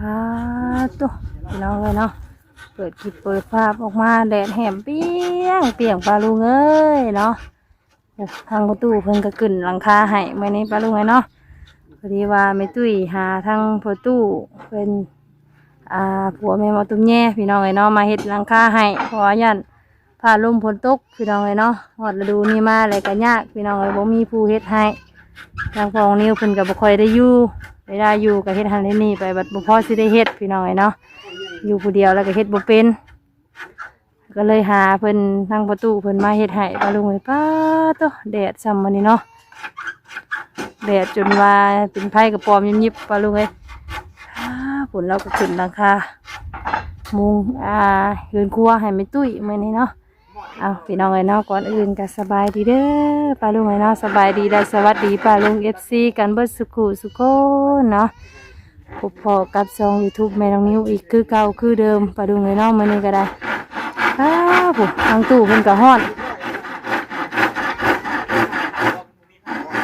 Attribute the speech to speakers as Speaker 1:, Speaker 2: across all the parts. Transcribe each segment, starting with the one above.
Speaker 1: อ่าตัวพี่น้องเลยเนาะเปิดคลิปเปิดภาพออกมาแดดแหมเปียงเปียงปลาลุงเอ้ยเนาะทางประตูเพิ่นก็ขึ้นหลังคาให้เมื่อนี้ปลาลุงเลยเนาะพอดีว่าแม่ตุ้ยหาทางประตูเป็นอ่าผัวแม่มาตุ้มแย่พี่น้องเลยเนาะมาเฮ็ดหลังคาให้เพราะยันผ่าลมฝนตกพี่น้องเลยเนาะฮอดฤดูนี้มาอะไรก็ยากพี่น้องเลยบ่มีผู้เฮ็ดให้ทางพองนิ้วเพิ่นก็บ่ค่อยได้อยู่ เวลาอยู่ก็เฮ็ดหันเฮ็ดนี่ไปบัดบ่พอสิได้เฮ็ดพี่น้องเอ้ยเนาะอยู่ผู้เดียวแล้วก็เฮ็ดบ่เป็น ก็เลยหาเพิ่นทางประตูเพิ่นมาเฮ็ดให้ปลาลุงเอ้ยป้าโตแดดซ้ำมื้อนี้เนาะแดดจนว่าเป็นไผกระปอมยิบๆปลาลุงเอ้ยฝนเราก็ขึ้นราคามุงอ่าเฮือนครัวให้แม่ตุ้ยมื้อนี้เนาะ เอาพี่น้องเอ้เนาะก่อนอื่นก็สบายดีเด้อป้าลุงเอ้เนาะสบายดีและสวัสดีป้าลุงเอฟซีกันเบิดสุขุสุโคนเนาะพบพอกับช่องยูทูบแม่น้องนิ้วอีกคือเก่าคือเดิมป้าลุงเอ้เนาะมื้อนี้ก็ได้อ้าวผมทางตู้เพิ่นก็ฮ้อน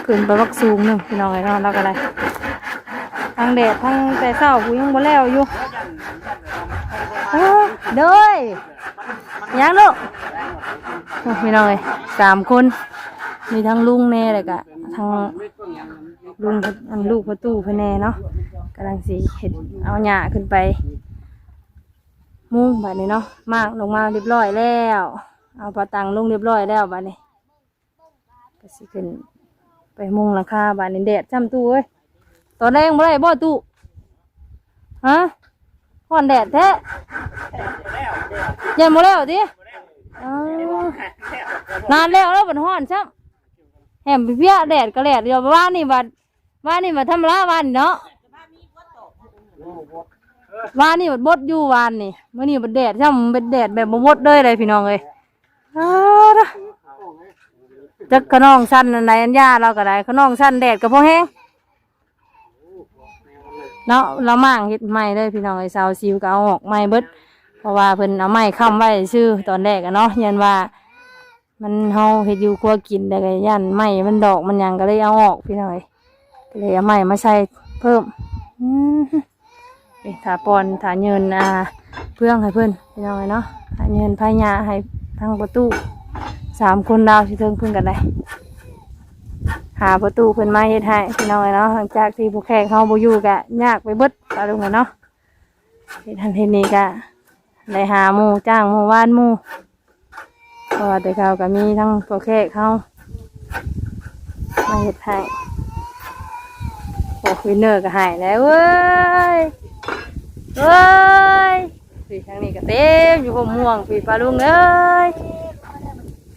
Speaker 1: ขึ้นไปวักสูงหนึ่งพี่น้องเอ้เนาะแล้วก็ได้ทางแดดทางแต่เช้ากูยังบ่แล้วอยู่อ้าวเด้ยยังลูก โอ้พี่น้องเอ้ยสามคน มีทั้งลุงแน่เลยกะทั้งลุงอันลูกประตูเพื่นแน่เนาะกำลังสีเห็ดเอาหญ้าขึ้นไป มุ้งแบบนี้เนาะมากลงมาเรียบร้อยแล้ว เอาปลาตังลงเรียบร้อยแล้วบัดนี้ก็สิขึ้นไปมุงหลังคาบัดนี้แดดจ้ำตู้เอ้ยตอนแรกบ่ได้บ่ตู้ฮะห่อนแดดแท้ยังบ่แล้วดิอ๋อ นานแล้วแล้วบัดฮ้อนซ้ำแหมเพี้ยแดดก็แดดเดียวว่านี่บัดว่านี่บัดทำละวันเนาะวานนี่บัดบดอยู่วานนี่เมื่อนี่บัดแดดใช่ไหมเป็นแดดแบบบ่บดเลยเลยพี่น้องเลยจักขนองสั้นอันใดอันยาเราก็ได้ขนองสั้นแดดก็พอแห้งเนาะเรามั่งเฮ็ดใหม่เลยพี่น้องไอ้สาวซิวก็เอาออกใหม่เบิดเพราะว่าเพิ่นเอาไม้ค้ำไว้ชื่อตอนแรกอะเนาะยันว่า มันเฮาเฮ็ดอยู่ครัวกินแต่ก็ยันไม้มันดอกมันหยังก็เลยเอาออกพี่น้อยก็เลยเอาไม้มาใส่เพิ่มอืมไปถาปอนถาเยินอ่าเพื่องให้เพื่อนพี่น้องเลยเนาะถาเยินพายาให้ทางประตูสามคนดาวที่เทิงเพื่อนกันได้หาประตูเพื่อนมาเฮ็ดให้พี่น้องเลยเนาะหลังจากที่ผู้แขกเขาบ่อยู่กะยากไปเบิดตาลุงเนาะเฮ็ดทันเฮ็ดนี้กะได้หาหมู่จ้างหมู่ว่านหมู่ เพราะว่าแต่เขาก็มีทั้งผู้แขกเขามาเฮ็ดให้โอ้วินเนอร์ก็หายแล้วเว้ยเว้ยสีทางนี้ก็เต็มอยู่ผมม่วงปีปลาลุงเอ้ย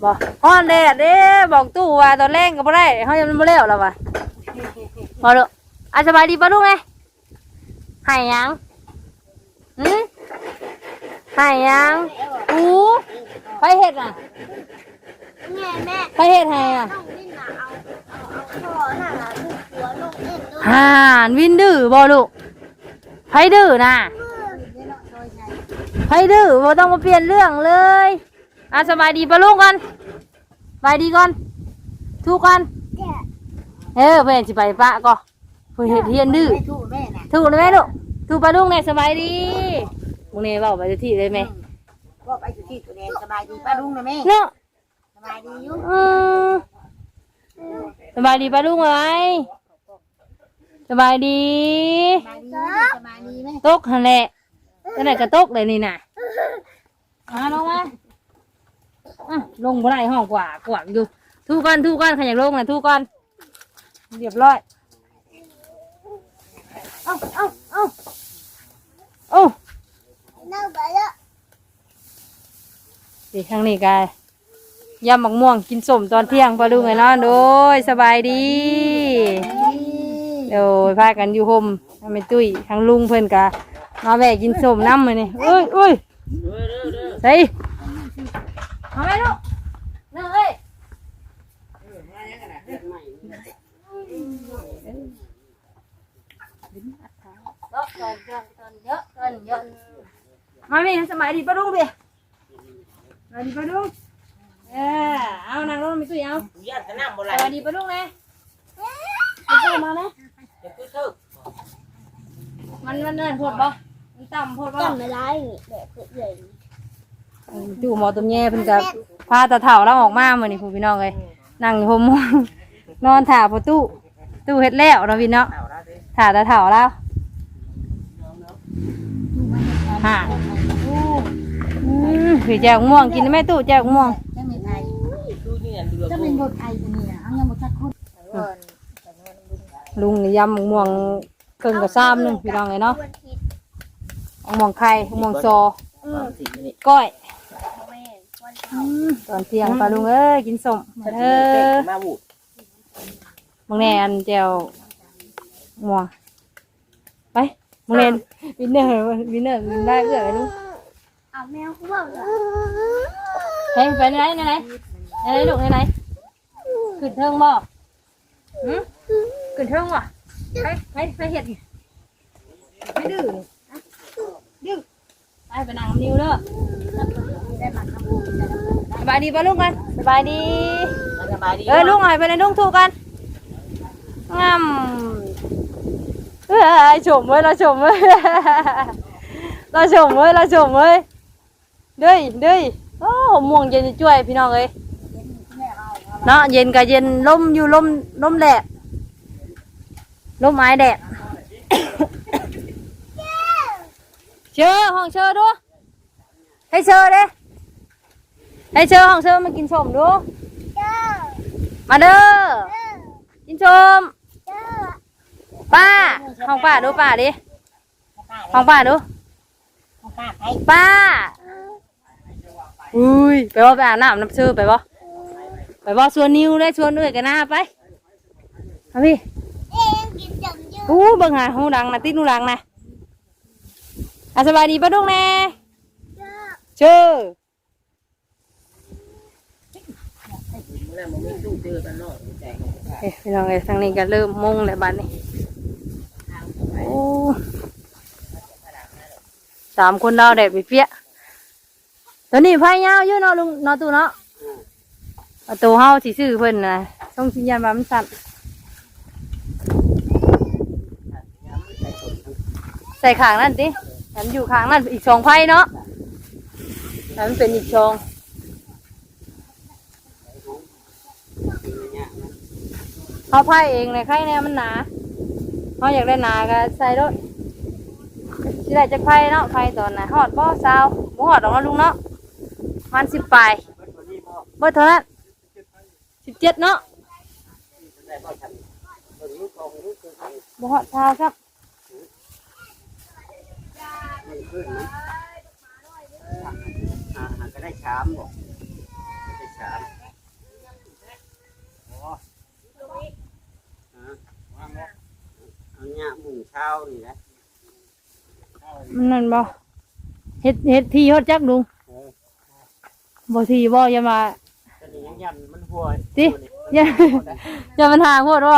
Speaker 1: บอกฮ้อนแดดเด้บอกตู้ว่าตอนแรกก็บ่ได้เขายังไม่เลี้ยวแล้วว่ะพอเด้ออะสบายดีปลาลุงไงหายยังหืมหายยังอู้ ไปเห็ดอะ
Speaker 2: แม่แม่
Speaker 1: ไปเห็ดให้อะ
Speaker 2: ต้องนี่นะเอาเอาเอาพ่อน่ะนะลูกหัวลูกเอ็นลูก
Speaker 1: ห่านวินดื้อบ่ลูกไผดื้อน่ะไผดื้อบ่ต้องมาเปลี่ยนเรื่องเลยอะสบายดีปะลูกก่อนสบายดีก่อนทุกก่อน
Speaker 2: แก่
Speaker 1: เออแม่สิไปปะก็เพิ่นเฮ็ดเฮียนดื้อ
Speaker 2: ไม่ถูกแม่น่ะ
Speaker 1: ถูกเลยแม่ลูกถูกปะลูกแน่สบายดีพวกนี้เว้าไปที่เลยแม่
Speaker 2: บอ กไปอยู่ที่ตัวเองสบายดีป้าลุงนะแม่
Speaker 1: เนาะ
Speaker 2: สบายดีอยู่
Speaker 1: อืมสบายดีปะลูกเอ้ยสบายดี
Speaker 2: สบายดีสบายดีไหม
Speaker 1: ตกหั่นแหละจังได๋ก็ตกเลยนี่น่ะมาลงมาอะลงบ่ได้ห้องกว่ากว่างอยู่ทุกก่อนทุกก่อนใครอยากลงน่ะทุกก่อนเรียบร้อยเอ้าเอ้าเอ้าโอ้
Speaker 2: น่า ไปแล้ว
Speaker 1: ดีทางนี้กายยำมักม่วงกินส้มตอนเที่ยงปลาลุงไงเนาะโดยสบายดีโดยพากันอยู่ห่มทำเป็นตุ้ยทางลุงเพิ่อนกะมาแวะกินส้มน้ำมาเนี่ยเอ้ยเอ้ยใส่มาไหมลูกเนื่เอ้ยเยอะเกินเกินเกินเยอะเกินเยอะมาไหมสบายดีปลาลุงเบีย วัสดีปะลุงเออเอานางรถมีตุ้ยเอา
Speaker 3: ญาติน้ำบ่
Speaker 1: ส
Speaker 3: ไร
Speaker 1: วัสดีปะลุงเลยมาตู้มาไหม
Speaker 3: จะคือคือ
Speaker 1: มามันมันนั่นโพดบ่มันต่ำโพดบ่
Speaker 2: จำไม่ได้แบบเพื่อน
Speaker 1: จู่หมอตุ้มแย่เพิ่นก็พาตาเฒ่าเราออกมามื้อนี้ผู้พี่น้องเอ้ยนั่งอยู่ห่มม่วงนอนถ่าประตูตู้เฮ็ดแล้วเนาะพี่เนาะถ่าตาเฒ่าแล้วฮะ อืมพี่แจกม่วงกินได้ไหมตู้แจกม่วง
Speaker 3: จะมีไทยจะเป็นบทไทยจะมีนะเอายังบทชักคน
Speaker 1: ลุงนี่ยำม่วงเกินกับซ้ำหนึงพี่น้องเลยเนาะ
Speaker 2: วันคิด
Speaker 1: ม่วงไข่ม่วงซอ
Speaker 2: อืม
Speaker 1: ก้อย
Speaker 2: แม่วัน
Speaker 1: อืมตอนเที่ยงปลาลุงเอ้ยกินสมมาเถอะ
Speaker 4: มาบูด
Speaker 1: บางแนอันเจียวม่วงไปบางแนนวินเนอร์วินเนอร์วินได้เอื้อไอ้ลุง
Speaker 2: เอาแมวเขาบอกว่า
Speaker 1: เฮ้ยไปไหนไหนไหนไหนไหนลูกไหนไหนขึ้นเทิงบ่หืมขึ้นเทิงบ่ไปไปไปเห็ดนี่ไม่ดื้อนี่ดื้อไปไปนั่งกับนิ้วเด้อ
Speaker 3: ได้มาทำบุญได้
Speaker 1: สบายดีป่ะลุงกันสบายดี
Speaker 4: สบายดี
Speaker 1: เออลุงหน่อยไปเลยลุงถูกกันงามเอ้ยชมเว้ยเราชมเว้ยเราชมเว้ยเราชมเว้ย เด้ยเด้ยโอ้ม่วงเย็นจะช่วยพี่น้องเอ้ยเนาะเย็นกับเย็นลมอยู่ลมลมแดดลมไม้แดดเชื่อห้องเชื่อดูให้เชื่อเด้ให้เชื่อห้องเชื่อมากินชมดูมาเด้อกินชมป้าห้องป้าดูป้าดิห้องป้าดู
Speaker 3: ป้า
Speaker 1: อุ้ยไปว่าไปอาบน้ำน้ำชื่อไปบ่ไปบ่ชวนนิวได้ชวนเอื้อยกันหน้าไปเอาพี่
Speaker 2: อู้เบิ่
Speaker 1: งหาหูดังนะติดหูดังนะอะสบายดีป้าดุงแน่
Speaker 2: เชื่
Speaker 1: อ
Speaker 4: เฮ้
Speaker 1: ยพี่น้องเอ้ทางนี้ก็เริ่มมุ่งแล้วบัดนี้โอ้สามคนดาวแดดไปเปี้ย ตัวนี้พายยาวอยู่เนาะลุงเนาะตู้เนาะประตูเฮาสิซื้อเพิ่นนะต้องสัญญาณว่ามันสั่นใส่ขางนั่นติฉันอยู่ขางนั่นอีกสองไพ่เนาะแต่มันเป็นอีกสองเขาไพ่เองเลยไข่เนี่ยมันหนาเขาอยากได้หนาก็ใส่รถสิได้จะไพ่เนาะไพ่ตอนไหนหอดบ่สาวบ่หอดออกมาลุงเนาะ มันสิบปลายเบิดเท่านั้นสิบเจ็ดเนาะบ่หอดเท้าครับ
Speaker 4: อาหารก็ได้ชามบอกได้ชามอ๋อฮะเอาเนี่ยหมุงเช้านี่นะ
Speaker 1: มันนั่นบ่เฮ็ดเฮ็ดที่ฮอดจักลุง บ่ที่บ่อย่ามา
Speaker 4: ตอนนี้ยังยันมันหัว
Speaker 1: ติอย่าอย่ามันหาโพดบ่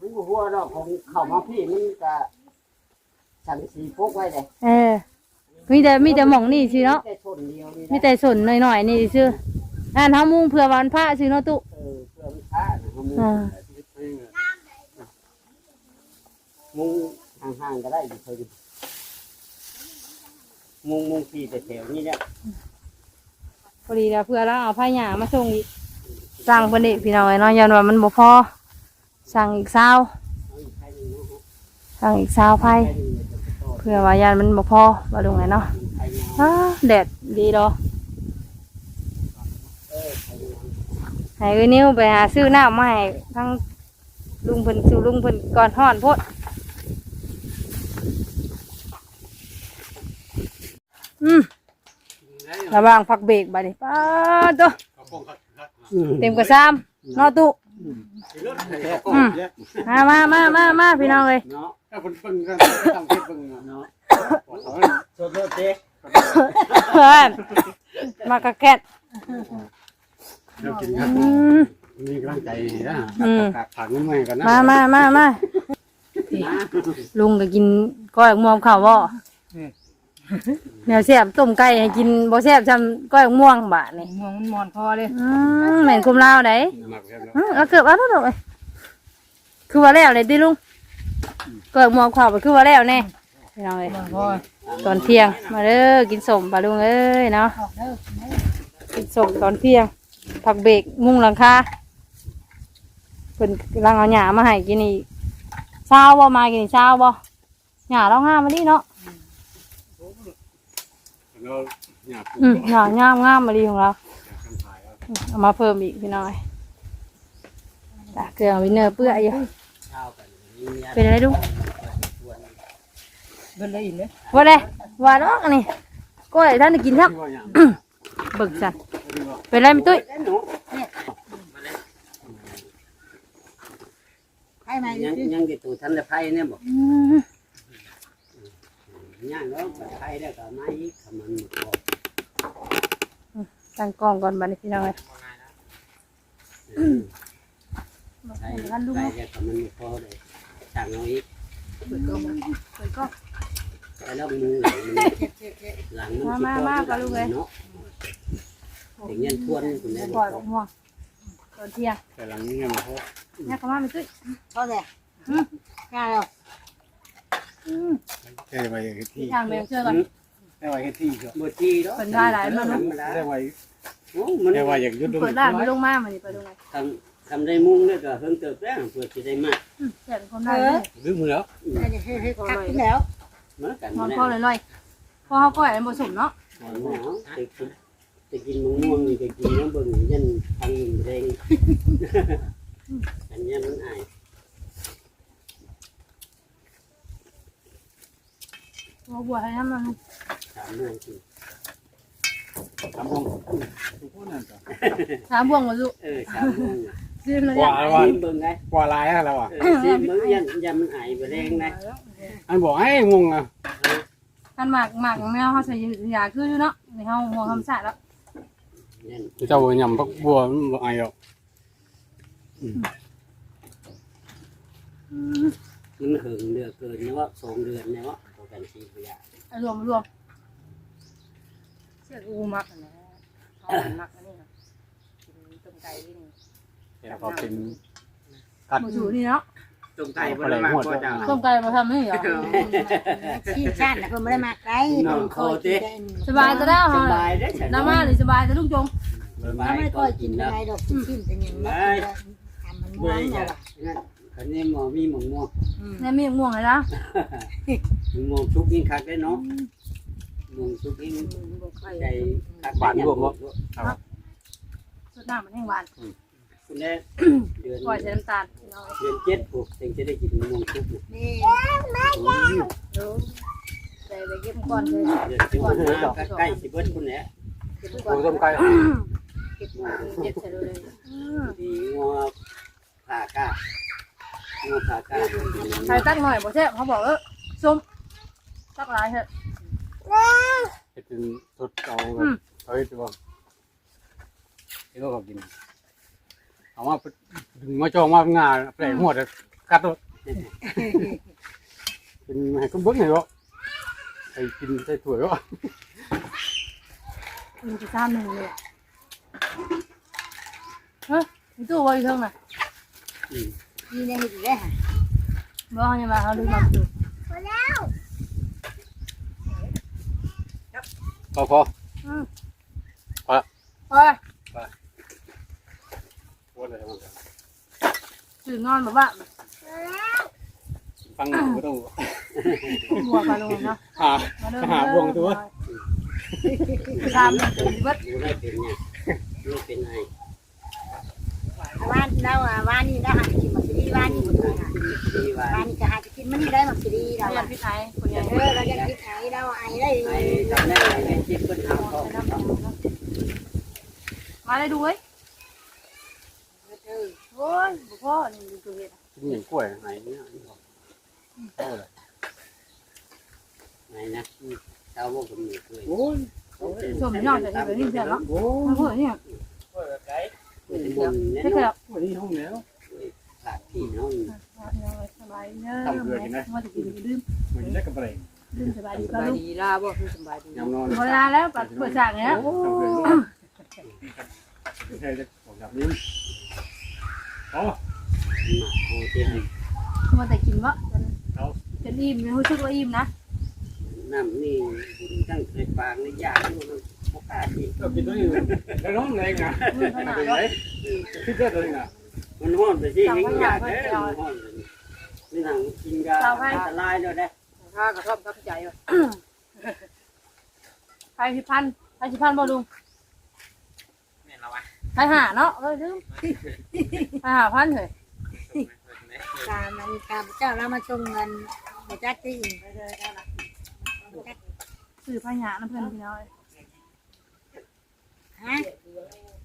Speaker 4: มันหัวดอกของเข้ามาพี่มันก็สังสีพกไว้เลย
Speaker 1: เออมีแต่มีแต่หม่องนี่สิเนาะ
Speaker 4: แต่ชนเดียวนี่
Speaker 1: มี
Speaker 4: นะ
Speaker 1: แต่สนหน่อยๆนี่ซื่ออ่านเฮามุงเผื่อวันพระซื่อเนาะตุ
Speaker 4: เออเพื่อมันช้านะเขามุง
Speaker 1: อ่า
Speaker 4: มุงห่างๆก็ได้อยู่เคยดูมุงมุงพี่แต่แถวนี้เนี่ย
Speaker 1: พอดีแล้วเพื่อเราเอาผ้าหยามาส่งอีกสั่งเพิ่นอีกพี่น้องไอ้เนาะยันว่ามันบ่พอสั่งอีก
Speaker 4: เอาอีกใครหนึ่งเนา
Speaker 1: สั่งอีกซาวไผ
Speaker 4: ใครหนึ่งเนี่
Speaker 1: เพื่อว่ายันมันบ่พอว่าลุงไงเนาะอ้าแดดดีดอก
Speaker 4: เออใครยัง
Speaker 1: ให้เอ้นิ้วไปหาซื้อน้ำมาให้ทั้งลุงเพิ่นสู่ลุงเพิ่นก่อนฮ้อนพดอืม ระวังพักเบรกบัดนี้ป้าดโต
Speaker 4: อืม
Speaker 1: เต็มกระซามเนอตุอืมมามามามามาพี่น้องเลย
Speaker 4: เนาะ
Speaker 5: ถ้าเพิ่นเพิ่งก็ต้องเฮ็ดเบิ่งเนาะ
Speaker 4: เนาะ
Speaker 5: เอา
Speaker 4: โซโลเด็ก
Speaker 1: เพื่อนมากระแกะ
Speaker 5: เดี๋ยวกินครับ
Speaker 1: อืม
Speaker 5: มีกำลังใจนะ
Speaker 1: อืม
Speaker 5: ผักเงินมาให้กันนะ
Speaker 1: มามามามาลุงก็กินก้อยม่วงข้าวบ่ แนวแซ่บต้มไก่ให้กินบ่แซ่บจำก้อยม่วงบาดนี่
Speaker 3: ม่วงมันมอนพอเลย
Speaker 1: อืมแม่นคุมลาวได
Speaker 5: หมักแซ่บเนาะ
Speaker 1: อืมเอาเกือบเอาทุกดอกเลยคือว่าแล้วเลยติลุงเกิดหมอกข้าวไปคือว่าแล้วแน่พี่น้องเอ้ยตอนเที่ยงมาเด้อกินสมปลาลุงเอ้ยเนาะ
Speaker 3: ออกเด้อ
Speaker 1: กินสมตอนเที่ยง ผักเบรกมุงหลังคาเพิ่นกำลังเอาหญ้ามาให้กินอีกเช้าบ่มากินอีกเช้าบ่หญ้าเรางามมาดิเนาะ
Speaker 5: แล้วเนี่ยปลูก
Speaker 1: อืมหญ้างามงามมาดีของเรา
Speaker 5: กันถ่ายแล้ว
Speaker 1: เอามาเพิ่มอีกพี่น้อยตาเกลือวินเนอร์เปื้อยอยู่
Speaker 4: ข้าวกันนี่เนี่ย
Speaker 1: เป็นอะไรดู
Speaker 3: เบิ่นเลยอีกเลย
Speaker 1: ว่าเลยว่าดอกอันนี้ก็ไอ้ท่านได้กินครับ
Speaker 5: ที่ว่าอย่าง
Speaker 1: เบิกสัน
Speaker 5: ที่ว่า
Speaker 1: เป็นไรไม่ตุ้ย
Speaker 4: หนู
Speaker 3: ให้มา
Speaker 4: ยัง
Speaker 3: ดิ
Speaker 4: ยังติดตัวทันได้ไพ่เนี่ยบอก
Speaker 1: อืม
Speaker 4: ย่างแล้วไพ่ได้ก็ไม่ขมันบอก
Speaker 1: ตั้งกล้องก่อนบัดนี้พี่น้องเลย
Speaker 4: ไพ่ไพ่ได้ก็มันพอเลยสั่งเอาอีก
Speaker 1: เปิดกล้อง
Speaker 4: ไอ้แล้วมือหลังมันหลังมันสิพอเนาะถึงยันทวนคุณได้
Speaker 1: ป
Speaker 4: บ
Speaker 1: ล่
Speaker 4: อ
Speaker 1: อย
Speaker 4: ก
Speaker 1: ออกม่วงตอนเที่ยง
Speaker 5: แต่หลังนี้เนี่ยมันเพราะ
Speaker 1: เนี่ยเขามาไม่ตุ้ย
Speaker 3: พอแล้วง่ายแล้ ว
Speaker 1: อืม
Speaker 5: แค่ไว้ที่
Speaker 1: ที่ทางแมวเชื่อก่อน
Speaker 5: แค่ไว้แค่ที่ก็
Speaker 4: บทีแล้ว
Speaker 5: แค่ไว้
Speaker 4: โอ้มัน
Speaker 5: แค่ไว้อยากยุดลง
Speaker 1: เปิดร้านไม่ลงมามันนี่ไปดูไง
Speaker 4: ทำทำได้มุ่งเนี่ยก็เพิ่งเติบแล้วเพื่อจะได้มาก
Speaker 1: อืมแซ่บเป็นคนได้เลย
Speaker 5: ลืมมือแล้ว
Speaker 3: ให้ให้ให้คักขึ้นแล้ว
Speaker 4: เหมือนกัน
Speaker 1: นอน
Speaker 4: นะ
Speaker 1: พ่อลอยๆพ่อเขาก็แอบผสมเนาะ
Speaker 4: หนาวจะกินจะกินมะม่วงนี่จะกินน้ำเบิ่งยันทางยิงแดงอันนี้มันอาย
Speaker 1: พ่อบัวให้น้ำมัน
Speaker 4: สามโมงสิ
Speaker 5: ทำห้องทุกคนนั่นจ้ะ
Speaker 1: สามบวงมาลูก
Speaker 4: เออสามโมง
Speaker 1: ซื้อเลย
Speaker 5: ว่า
Speaker 1: เนี่ย
Speaker 5: ว่า
Speaker 4: ชิมเบิ่งไง
Speaker 5: กว่าลายแล้วอะ
Speaker 4: เออชิมเบิ่งยันยันมันอายไปแรงนะ
Speaker 5: อันบอกให้งงอะ
Speaker 1: กันหมากหมากแมวเขาใส่ยาคืออยู่เนาะในห้องมองคำสาดแล้ว
Speaker 4: ยัน
Speaker 5: เจ้าหยำพักบัวบ่ไอ้หรอก
Speaker 4: มันหึงเดือเกินเนี่ยว่าสองเดือนเนี่ยว่าเขากันชีพยาร
Speaker 1: วมรวมเสียกูมักนะเขามักอันนี้นะกินต้มไก่ที่นี่
Speaker 5: แล้วก็เป็นกัด
Speaker 1: หมูสูนี่เนาะ
Speaker 4: ตรงไก่บ่ได้มากก็จัง
Speaker 1: ต้มไก่มาทำนี่เหรอ
Speaker 3: ชีชาติน่ะเพิ่นบ่ได้มาไกลเพิ่นคอยกินได้
Speaker 1: สบายจะได้
Speaker 4: ส
Speaker 1: เหรอบา
Speaker 4: ยได้ฉัน
Speaker 1: น้ำมาหรือสบายจะลูกจง
Speaker 4: สบา
Speaker 3: ถ้ายไม่
Speaker 4: ก็
Speaker 3: ค่อย
Speaker 4: กิ
Speaker 3: กิ
Speaker 4: น
Speaker 3: น
Speaker 4: แล้ว
Speaker 3: อะไรดอกกินกินเป็นอย่างนี้ทำมันม่
Speaker 4: เมื่
Speaker 3: ว
Speaker 4: องจะ
Speaker 3: แล้ว
Speaker 4: นั่น คันนี้หมอมีหมองม่วง
Speaker 3: อืม
Speaker 1: ในมีม่วงเลยนะ
Speaker 4: หมองชุกยิ่งคักได้เนาะหมองชุกยิ่งใจคัก
Speaker 1: สุดหน้ามันแห้งหวาน
Speaker 4: คุณแม่เดือน
Speaker 1: ปล่อยใส่น้ำตาล
Speaker 4: เดือนเจ็ดผูกถึงจะได้กินหมองชุก
Speaker 3: นี่
Speaker 1: ใส่ไปเก็บก่อนเลย
Speaker 4: เดือนสิบมาใกล้สิเบิดคุณแหละ
Speaker 5: โอ้ต้มไก่
Speaker 1: เก็บเก็บใส่เลย
Speaker 4: ดีงัวผ่ากางัวผ่า กา
Speaker 1: ใส่ตั้งหน่อยบ่ใช่เขาบอกเออส้มตักหลายเถอะ
Speaker 5: เป็นสดเอาแบบเฮ้ยตัวที่เรากินเอามาดึงมาจองมางาแปลงหัวแต่กัดตัวเป็นให้ก็เบิ้งไงวะไอ้กินใส่ถ้วยวะ
Speaker 1: มีที่ซ้ำหนึ่งเลยเฮ้ยมีตู้ไว้เท่าไหร่
Speaker 3: นี่ได้เฮ็ดอีกแล้ว
Speaker 1: บ่ให้มาเขาดูมาดู
Speaker 5: พอพอ
Speaker 1: โอ้ย
Speaker 5: ว่าอะไรมัน
Speaker 1: ตื่นนอนแบ บ้าลงเนาะ
Speaker 5: หา
Speaker 1: มาเริ่ม
Speaker 5: หาบวงตัว
Speaker 1: ตามตื่นเบิด
Speaker 4: ดูได้เป็นเนี่ยดูเป็นไง
Speaker 3: ว่านเราอะว่านนี่เราหากินมักซีดีว่านนี่บ่ถูกอะ
Speaker 4: ดีว่า
Speaker 3: ว่านนี่ก็หากินมันได้มักซีดีเรา
Speaker 1: เราอยา
Speaker 3: อะ
Speaker 1: กพิไทยคนใหญ่
Speaker 3: เออเราจะคิดไหนเราไอ้ได้
Speaker 4: ไอ้ได้ไอ้จิ๊บเป็นเอาเขา
Speaker 1: มาได้ดูเว้ย
Speaker 3: เออ
Speaker 1: โอ้ยบุพ่อนี่ดูเห็ด
Speaker 5: กินอย่างกล้วย
Speaker 4: ไอ้เนี่ย
Speaker 5: เท่าไหร่
Speaker 4: ไอ้นะเจ้าบอกผมมีเคย
Speaker 5: โอ้ย
Speaker 1: ชมยอดจากที่แบบนี้เสร็จแล้ว
Speaker 5: โอ้
Speaker 1: มาพูดเนี่ย
Speaker 4: บุญเนี่ย
Speaker 1: ใช่ครับ
Speaker 5: ยนี่ห้องแล้ว
Speaker 4: ขาด พี่น้อง
Speaker 1: สบายเนอะมาจะกินดื่ม
Speaker 5: มันได้กับอะไร
Speaker 1: ดื่มสบายดี
Speaker 3: ส
Speaker 1: ก็
Speaker 3: บาย
Speaker 1: ลูก
Speaker 3: ดีลาบ่คือสบายดี
Speaker 5: ยำนอน
Speaker 1: เวลาแล้วปัดเปิดฉากเนี้ย
Speaker 5: โอ้ยใช่จะบอกแบบนี้อ๋อ
Speaker 4: มาโคเตียง
Speaker 1: มาแต่กินวะ
Speaker 5: เขา
Speaker 1: เป็นอิ่มนะรู้สึกว่าอิ่มนะ
Speaker 4: น้ำนี่ตั้งใส่ปากในยากอยู่มันบ่กล้ากิน
Speaker 5: ก็กินตัวนี้แล้วน้องเลยนะเป็นไรคิดได้เลยนะ
Speaker 4: มันห้อนไปสิให้ยากเด้อมันห้อนนี่ทางกินกาอันตรายด้วยเด้อ
Speaker 3: ข้ากระท่อมกับใจว่ะ
Speaker 1: ไปสิพันไปสิพันบ่ลุงไปหาเนาะเอ้ยลืมไปหาพันเถอะ
Speaker 3: การมันการเจ้าเรามาชงเงินไปจักที่อื่นไปเลยได้ละ
Speaker 1: สื่อพญาน้ำเพื่อนพี่น้อย
Speaker 3: ฮะ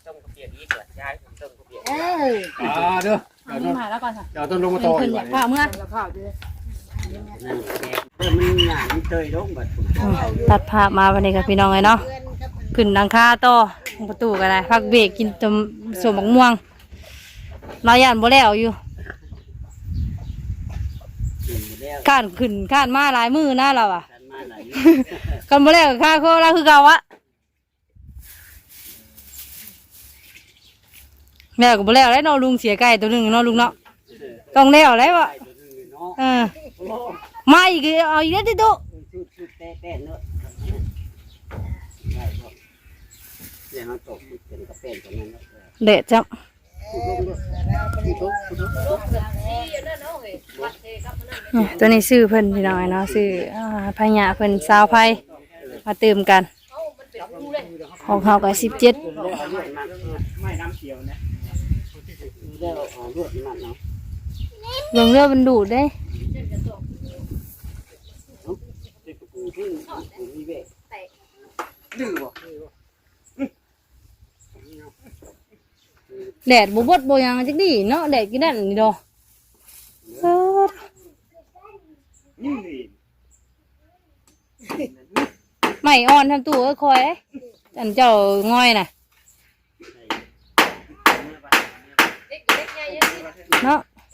Speaker 6: ต้มกระเปียกอีกเหรอยายผมต้มกระเปียก
Speaker 3: เออ
Speaker 5: อ่าเด้อ
Speaker 1: เอาที่หายแล้วก่อนค่ะ
Speaker 5: เดี๋ยวต้องลงมา
Speaker 1: เป็น
Speaker 5: ต่อ
Speaker 1: เพื่
Speaker 5: อี
Speaker 1: น
Speaker 5: ก
Speaker 1: อ
Speaker 5: วั
Speaker 1: ยานกข้าวเมื่อ
Speaker 3: แล้วข้าวด้วย
Speaker 4: นั่นแหละเด้อมันหยามันเตยลงบัด
Speaker 1: ตัดภาพมาวันนี้กับพี่น้องเลยเนาะขึ้นหลังคาต่อประตูกันเลยพักเบรกกินตมสมบักม่วงเราย่านบ่แล้วอยู่
Speaker 4: กินหมดแล้ว
Speaker 1: ข้านขึ้นข้านมาหลายมือนะเราอะ
Speaker 4: กันมาหลาย
Speaker 1: กันบ่แล้วกับข้าโคเราคือเก่าวะ แม่ก็บ่แล้วแล้วเนาะลุงเสียไก่ตัวหนึงเนาะลุงเนาะต้องแล้วแล้ววะ
Speaker 4: ไอ้ตัวนึงเนาะ
Speaker 1: เออมาอีกเอาอีกแล้วติตุ
Speaker 4: ชุดชุดแต้ๆเนาะได้ครับเดี๋ยวมันตกเป็นกระเป็นกันนั่นเนาะ
Speaker 1: เด็ดจัง
Speaker 4: ทุกลงด้วยทุกทุกทุก
Speaker 1: อืมตัวนี้ซื้อเพิ่นพี่น้อยเนาะซื้ออ่าพญาเพิ่นสาวไผมาเติมกันของเขาก็สิบเจ็ด
Speaker 4: ไม่น้ำเขียวนะเดี๋ยวเอาลวดมันเนาะ
Speaker 1: ลงเรือมันดูดได้
Speaker 4: ติดปูขึ้นปูมีเบะ
Speaker 5: ดื้อบ่
Speaker 1: แดดบ่บดบ่หยังจักดีเนาะแดดกี่นั่นนี่ดอกเอิ้น
Speaker 5: นี่นี่
Speaker 1: ไม่อ่อนทำตู้เอ้ยคอยเอ้ยอันเจ้าง่อยน่ะ เนาะ
Speaker 4: แ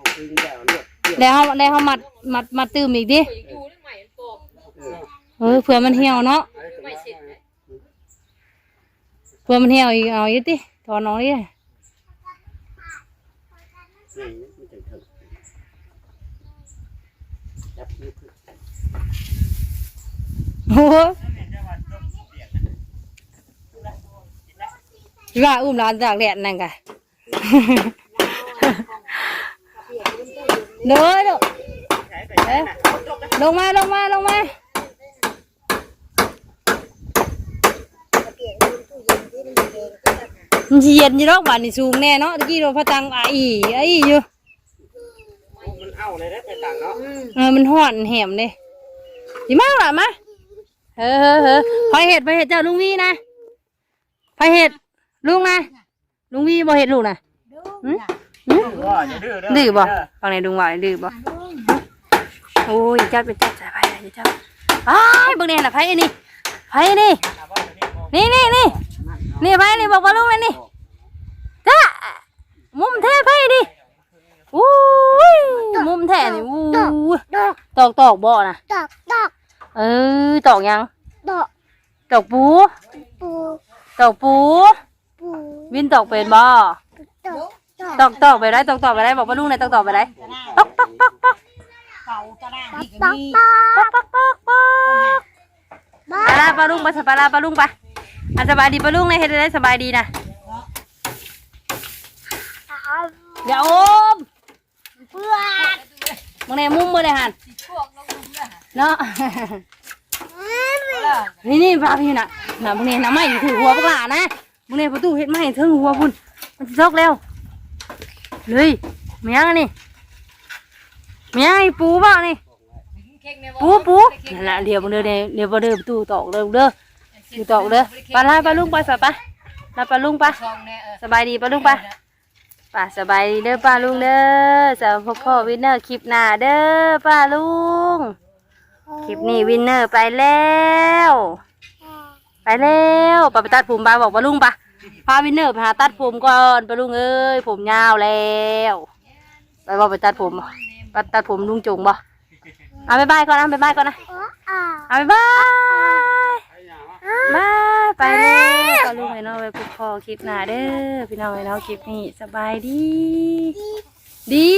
Speaker 4: ล้วเกี่ยว
Speaker 1: แล้วเฮาแล้วเฮามัดมัดมัดตื้มอีกดิเออเผื่อมันเหี่ยวเนาะเผื่อมันเหี่ยวอีกเอาอีกติถอนออกดิ
Speaker 4: นี่มันจะถึงจับมือ
Speaker 1: โอ้ยว่าอุ้มหลานจากแดดนั่นกะเด้อเด้อเอ๊ะลงมาลงมาลงมามันสิเย็นอยู่ดอกบ้านนี่สูงแน่เนาะตะกี้เราพะตังอะอีอะอีอยู่
Speaker 6: มันเอาเลยได้แต่ต่างเนาะ
Speaker 1: เออมันห่อนแหมเลย ดีมากล่ะมาเฮ้อเฮ้อเฮ้อพายเห็ดพายเห็ดเจ้าลุงวีนะพายเห็ดลุงนะลุงวีบ่เห็ดลูกนะหึหึ
Speaker 6: ว่าจะดื้อเด้อ
Speaker 1: ดื้อบ่ฟังในดุงว่าดื้อบ่โอ้ยจับไปจับใส่ไผ่เลยจับอ้ายเบิ่งนี่น่ะไผ่นี่ไผ่นี่นี่นี่นี่นี่ไผ่นี่บอกว่าลุงเลยนี่จ้ามุมแท้ไผ่ดิอู้ยมุมแท้นี่อู้ย
Speaker 2: ดอก
Speaker 1: ตอกตอกบ่นะ
Speaker 2: ดอกดอก
Speaker 1: เออตอกยัง
Speaker 2: ดอก
Speaker 1: ตอกปู
Speaker 2: ปู
Speaker 1: ตอกปู
Speaker 2: ปู
Speaker 1: วินตอกเป็นบ่
Speaker 2: ดอกดอก
Speaker 1: ตอกตอกไปได้ตอกตอกไปได้บอกว่าลุงในตอกตอกไปได้ตอกตอกตอกตอก
Speaker 3: เก่าตารางที่
Speaker 2: ด
Speaker 3: ก็
Speaker 2: อก
Speaker 3: มี
Speaker 2: ดอก
Speaker 1: ตอกตอกตอก
Speaker 2: บ้า
Speaker 1: ไปลาปลาลุงไปสบายลาปลาลุงไปอะสบายดีปลาลุงในเฮ็ดได้สบายดีนะอย่าอม
Speaker 2: เพื่อน
Speaker 1: มึงในมุมมือเลยหัน เนาะนี่นี่ปลาพี่น่ะน่ะมึงเนี่ยน้ำไหม้อยู่ถือหัวพวกหลานะมึงเนี่ยประตูเฮ็ดไหม้ถึงหัวพุ่นมันจะซอกแล้วเลยเมียงอันนี่เมียงไอ้ปูเปล่านี่ปูปูนั่นแหละเดี๋ยวมึงเด้อเดี๋ยวเดี๋ยวบ่เด้อประตูตอกเด้อเด้อประตูตอกเด้อไปลาปลาลุงไปสบายลาปลาลุงไป
Speaker 3: ช่องแน่เออ
Speaker 1: สบายดีปลาลุงไปป่าสบายดีเด้อป้าลุงเด้อสาวพ่อพ่อวินเนอร์คลิปหน้าเด้อป้าลุง คลิปนี้วินเนอร์ไปแล้ว ไปแล้วไปไปตัดผมไปบอกว่าลุงปะพาวินเนอร์ไปหาตัดผมก่อนไปลุงเอ้ยผมยาวแล้วไปบอกไปตัดผมไปตัดผมลุงจงบ่เอาไปบายก่อนนะไปบายก่อนนะเอาไปบายบายไปเลยก็ลุงไอ้น้องไปพบพอคลิปหน้าเด้อพี่น้องไอ้น้องคลิปนี้สบายดี ดี